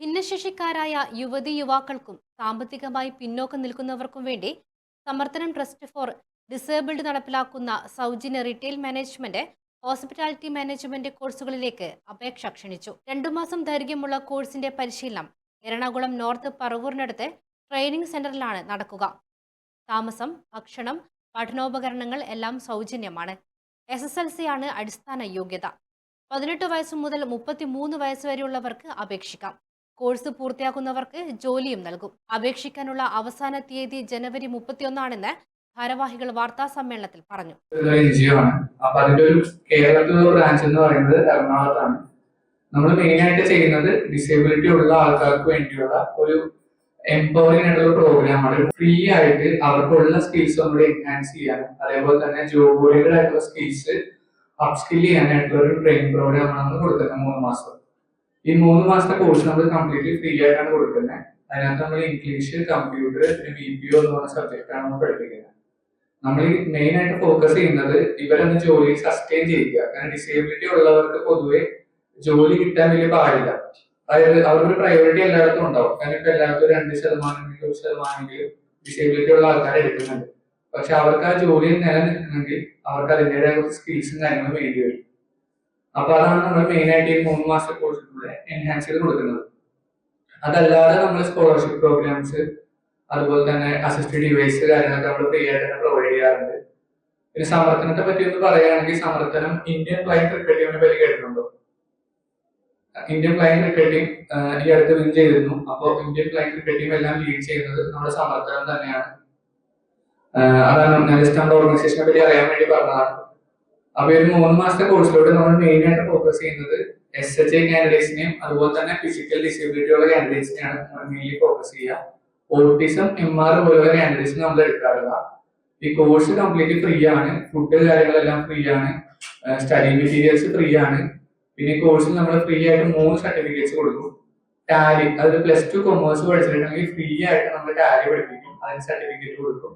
ഭിന്നശേഷിക്കാരായ യുവതി യുവാക്കൾക്കും സാമ്പത്തികമായി പിന്നോക്കം നിൽക്കുന്നവർക്കും വേണ്ടി സമർത്ഥനം ട്രസ്റ്റ് ഫോർ ഡിസേബിൾഡ് നടപ്പിലാക്കുന്ന സൗജന്യ റീറ്റെയിൽ മാനേജ്മെന്റ് ഹോസ്പിറ്റാലിറ്റി മാനേജ്മെന്റ് കോഴ്സുകളിലേക്ക് അപേക്ഷ ക്ഷണിച്ചു. രണ്ടു മാസം ദൈർഘ്യമുള്ള കോഴ്സിന്റെ പരിശീലനം എറണാകുളം നോർത്ത് പറവൂരിനടുത്ത് ട്രെയിനിംഗ് സെന്ററിലാണ് നടക്കുക. താമസം ഭക്ഷണം പഠനോപകരണങ്ങൾ എല്ലാം സൗജന്യമാണ്. എസ് എസ് എൽ സി ആണ് അടിസ്ഥാന യോഗ്യത. പതിനെട്ട് വയസ്സ് മുതൽ മുപ്പത്തിമൂന്ന് വയസ്സ് വരെയുള്ളവർക്ക് അപേക്ഷിക്കാം. കോഴ്സ് പൂർത്തിയാക്കുന്നവർക്ക് ജോലിയും നൽകും. അപേക്ഷിക്കാനുള്ള അവസാന തീയതി ജനുവരി മുപ്പത്തിയൊന്നാണെന്ന് ഭാരവാഹികൾ വാർത്താ സമ്മേളനത്തിൽ പറഞ്ഞു. ഒരു ബ്രാഞ്ച് എന്ന് പറയുന്നത് നമ്മൾ മെയിൻ ആയിട്ട് ചെയ്യുന്നത് ഡിസേബിലിറ്റി ഉള്ള ആൾക്കാർക്ക് വേണ്ടിയുള്ള ഒരു എംപവറിംഗ് ആയിട്ടുള്ള പ്രോഗ്രാമാണ് ഫ്രീ ആയിട്ട് അവർക്കുള്ള സ്കിൽസ് നമ്മൾ എൻഹാൻസ് ചെയ്യാനും അതേപോലെ തന്നെ ജോബ് സ്കിൽസ് അപ്സ്കിൽ ചെയ്യാനായിട്ടുള്ള ഒരു ട്രെയിനിങ് പ്രോഗ്രാമാണ് നമ്മൾ കൊടുക്കുന്നത് മൂന്ന് മാസം. ഈ മൂന്ന് മാസത്തെ കോഴ്സ് നമ്മൾ കംപ്ലീറ്റ്ലി ഫ്രീ ആയിട്ടാണ് കൊടുക്കുന്നത് അതിനകത്ത് നമ്മൾ ഇംഗ്ലീഷ് കമ്പ്യൂട്ടർ പിന്നെ ബി പി ഒ എന്ന് പറഞ്ഞ സബ്ജക്റ്റ് ആണ് നമ്മൾ പഠിപ്പിക്കുന്നത് നമ്മൾ മെയിൻ ആയിട്ട് ഫോക്കസ് ചെയ്യുന്നത് ഇവരൊന്ന് ജോലി സസ്റ്റെയിൻ ചെയ്യുക കാരണം ഡിസേബിലിറ്റി ഉള്ളവർക്ക് പൊതുവെ ജോലി കിട്ടാൻ വലിയ പാടില്ല. അതായത് അവർക്ക് പ്രയോറിറ്റി എല്ലായിടത്തും ഉണ്ടാവും. കാരണം ഇപ്പൊ എല്ലാവർക്കും രണ്ട് ശതമാനമെങ്കിലും ഒരു ശതമാനമെങ്കിലും ഡിസേബിലിറ്റി ഉള്ള ആൾക്കാർ എടുക്കുന്നുണ്ട്. പക്ഷെ അവർക്ക് ആ ജോലിയിൽ നിലനിൽക്കണമെങ്കിൽ അവർക്ക് അതിന്റെതായ സ്കിൽസും കാര്യങ്ങളും വേണ്ടി വരും. അപ്പൊ അതാണ് നമ്മൾ മെയിൻ ആയിട്ട് ഈ മൂന്ന് മാസത്തെ കോഴ്സിലൂടെ എൻഹാൻസ് ചെയ്ത് കൊടുക്കുന്നത്. അതല്ലാതെ നമ്മൾ സ്കോളർഷിപ്പ് പ്രോഗ്രാംസ് അതുപോലെ തന്നെ അസിസ്റ്റഡ് ഡിവൈസ് കാര്യങ്ങളൊക്കെ നമ്മൾ ഫ്രീ ആയിട്ട് തന്നെ പ്രൊവൈഡ് ചെയ്യാറുണ്ട്. പിന്നെ സമർത്ഥനത്തെ പറ്റി ഒന്ന് പറയുകയാണെങ്കിൽ സമർത്ഥനം ഇന്ത്യൻ ഫ്ലൈങ് ക്രിക്കറ്റ് ടീമിനെ പറ്റി കേട്ടിട്ടുണ്ടോ? ഇന്ത്യൻ ഫ്ലൈങ് ക്രിക്കറ്റ് ടീം ഈ അടുത്ത് വിൻ ചെയ്തിരുന്നു. അപ്പോൾ ഇന്ത്യൻ ഫ്ലൈങ് ക്രിക്കറ്റ് ടീം എല്ലാം ലീഡ് ചെയ്യുന്നത് നമ്മുടെ സമർത്ഥനം തന്നെയാണ്. അതാണ് ഞാൻ ഓർഗനൈസേഷനെ പറ്റി അറിയാൻ വേണ്ടി പറഞ്ഞതാണ്. അപ്പൊ ഒരു മൂന്ന് മാസത്തെ കോഴ്സിലൂടെ നമ്മൾ മെയിൻ ആയിട്ട് ഫോക്കസ് ചെയ്യുന്നത് എസ് എച്ച് ഐ കാൻഡിഡേറ്റ്സിനെയും അതുപോലെ തന്നെ ഫിസിക്കൽ ഡിസബിലിറ്റി ഉള്ള കാൻഡിഡേറ്റ്സിനെയാണ് നമ്മൾ മെയിൻലി ഫോക്കസ് ചെയ്യുക. ഓട്ടിസം എം ആർ പോലുള്ള കാൻഡിഡേറ്റ്സ് നമ്മൾ എടുക്കാറില്ല ഈ കോഴ്സ് കംപ്ലീറ്റ് ഫ്രീ ആണ്. ഫുഡ് കാര്യങ്ങളെല്ലാം ഫ്രീ ആണ്. സ്റ്റഡി മെറ്റീരിയൽസ് ഫ്രീ ആണ്. പിന്നെ കോഴ്സിൽ നമ്മൾ ഫ്രീ ആയിട്ട് മൂന്ന് സർട്ടിഫിക്കറ്റ്സ് കൊടുക്കും. ടാലി അതായത് പ്ലസ് ടു കൊമേഴ്സ് പഠിച്ചിട്ടുണ്ടെങ്കിൽ ഫ്രീ ആയിട്ട് നമ്മൾ ടാലി പഠിപ്പിക്കും. അതിന് സർട്ടിഫിക്കറ്റ് കൊടുക്കും.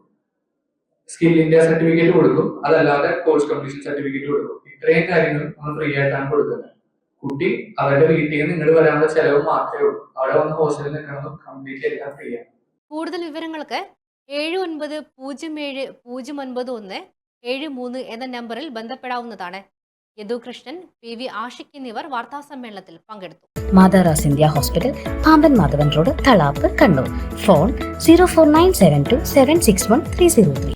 സ്കിൽ ഇന്ത്യ സർട്ടിഫിക്കറ്റ് കൊടുക്കും. അതല്ലാതെ കോഴ്സ് കംപ്ലീഷൻ സർട്ടിഫിക്കറ്റ് കൊടുക്കും. ഇത്രയും കാര്യങ്ങൾ നമ്മൾ ഫ്രീ ആയിട്ടാണ് കൊടുക്കുന്നത്. കുട്ടി അവരുടെ വീട്ടിൽ നിന്ന് ഇങ്ങോട്ട് വരാനുള്ള ചെലവ് മാത്രമേ ഉള്ളൂ. അവിടെ വന്ന് ഹോസ്റ്റലിൽ നിന്ന് കംപ്ലീറ്റ് എല്ലാം ഫ്രീ ആണ്. കൂടുതൽ വിവരങ്ങൾക്ക് ഏഴ് ഒൻപത് പൂജ്യം ഏഴ് പൂജ്യം ഒൻപത് ഒന്ന് ഏഴ് മൂന്ന് എന്ന നമ്പറിൽ ബന്ധപ്പെടാവുന്നതാണ്. യദുകൃഷ്ണൻ പി വി ആഷിഖ് എന്നിവർ വാർത്താ സമ്മേളനത്തിൽ പങ്കെടുത്തു. മാതാറാസ് India hospital Pamban Madhavan road Thalap Kannur. Phone zero four nine seven two seven six one three zero three